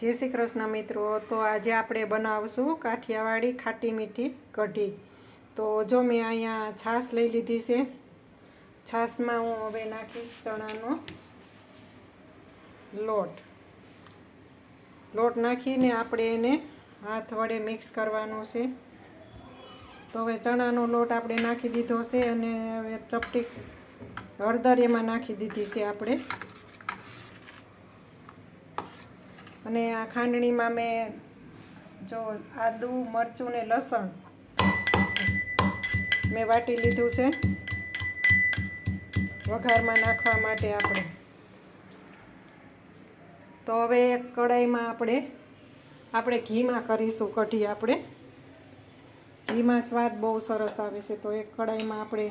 જય શ્રી કૃષ્ણ મિત્રો. તો આજે આપણે બનાવશું કાઠિયાવાડી ખાટી મીઠી કઢી. તો જો મેં અહીંયા છાશ લઈ લીધી છે. છાશમાં હું હવે નાખીશ ચણાનો લોટ. લોટ નાખીને આપણે એને હાથ વડે મિક્સ કરવાનો છે. તો હવે ચણાનો લોટ આપણે નાખી દીધો છે અને હવે ચપટી હળદર એમાં નાખી દીધી છે આપણે. અને આ ખાંડણીમાં મેં જો આદુ, મરચું ને લસણ મેં વાટી લીધું છે. વઘારમાં નાખવા માટે આપણે. તો હવે એક કઢાઈમાં આપણે આપણે ઘીમાં કરીશું કઢી આપણે. ઘીમાં સ્વાદ બહુ સરસ આવે છે, તો એક કઢાઈમાં આપણે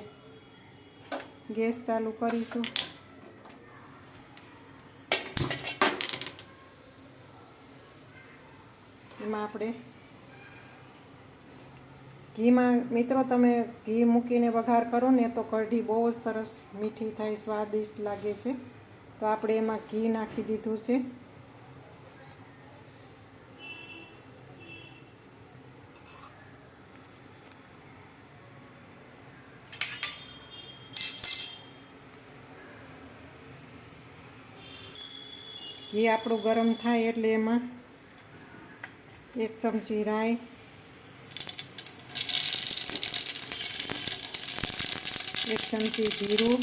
ગેસ ચાલુ કરીશું. એમાં આપણે ઘીમાં, મિત્રો તમે ઘી મૂકીને વઘાર કરો ને તો કઢી બહુ સરસ મીઠી થાય, સ્વાદિષ્ટ લાગે છે. તો આપણે એમાં ઘી નાખી દીધું છે. ઘી આપણું ગરમ થાય એટલે એમાં એક ચમચી રાઈ એક ચમચી જીરું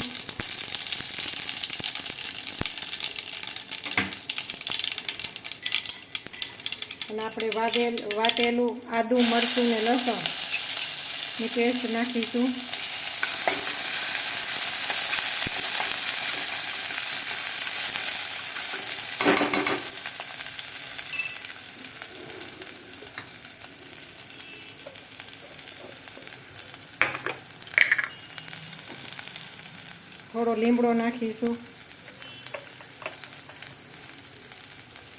અને આપણે વાગેલ વાટેલું આદું, મરચું ને લસણની પેસ્ટ નાખીશું. થોડો લીમડો નાખીશું.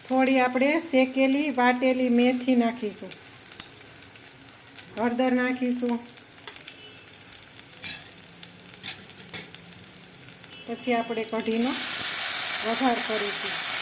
થોડી આપણે શેકેલી, વાટેલી મેથી નાખીશું. હળદર નાખીશું. પછી આપણે કઢીનો વઘાર કરીશું.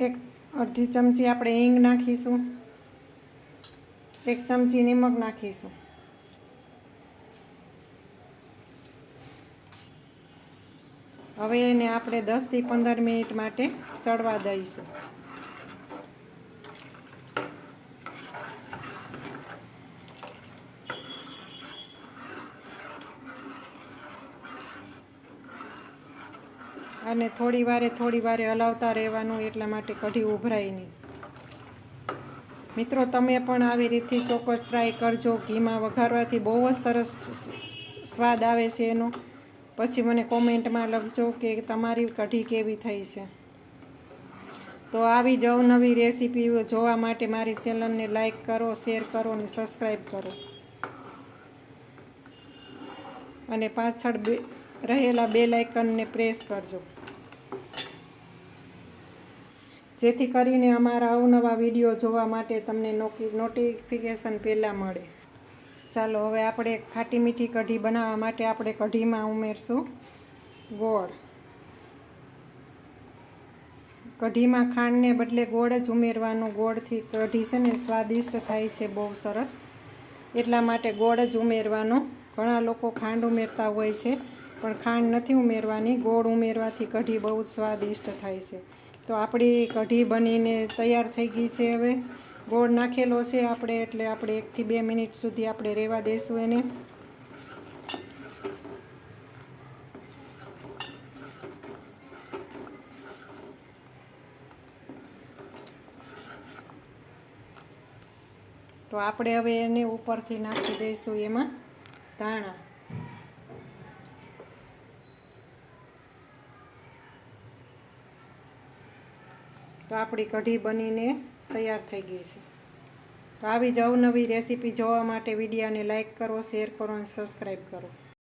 એક અડધી ચમચી આપણે હિંગ નાખીશું. એક ચમચી નિમક નાખીશું. હવે એને આપણે દસથી પંદર મિનિટ માટે ચડવા દઈશું. અને થોડી વારે થોડી વારે હલાવતા રહેવાનું એટલા માટે કઢી ઉભરાય નહીં. મિત્રો, તમે પણ આવી રીતથી ચોક્કસ ટ્રાય કરજો. ઘીમાં વઘારવાથી બહુ જ સરસ સ્વાદ આવે છે એનો. પછી મને કોમેન્ટમાં લખજો કે તમારી કઢી કેવી થઈ છે. તો આવી જ અવનવી રેસીપી જોવા માટે મારી ચેનલને લાઈક કરો, શેર કરો અને સબસ્ક્રાઈબ કરો. અને પાછળ બે રહેલા બે લાઇકનને પ્રેસ કરજો. જેથી કરીને અમારા અવનવા વીડિયો જોવા માટે તમને નોટિફિકેશન પહેલાં મળે. ચાલો, હવે આપણે ખાટી મીઠી કઢી બનાવવા માટે આપણે કઢીમાં ઉમેરશું. ગોળ. કઢીમાં ખાંડને બદલે ગોળ જ ઉમેરવાનું. ગોળથી કઢી છે ને સ્વાદિષ્ટ થાય છે, બહુ સરસ. એટલા માટે ગોળ જ ઉમેરવાનો. ઘણા લોકો ખાંડ ઉમેરતા હોય છે. પણ ખાંડ નથી ઉમેરવાની, ગોળ ઉમેરવાથી કઢી બહુ જ સ્વાદિષ્ટ થાય છે. તો આપણી કઢી બનીને તૈયાર થઈ ગઈ છે હવે. ગોળ નાખેલો છે આપણે, એટલે આપણે એકથી બે મિનિટ સુધી આપણે રહેવા દઈશું એને. તો આપણે હવે એને ઉપરથી નાખી દઈશું એમાં ધાણા. તો આપણી કઢી બનીને તૈયાર થઈ ગઈ છે. તો આવી જ અવનવી રેસીપી જોવા માટે વિડીયાને લાઇક કરો, શેર કરો અને સબસ્ક્રાઈબ કરો.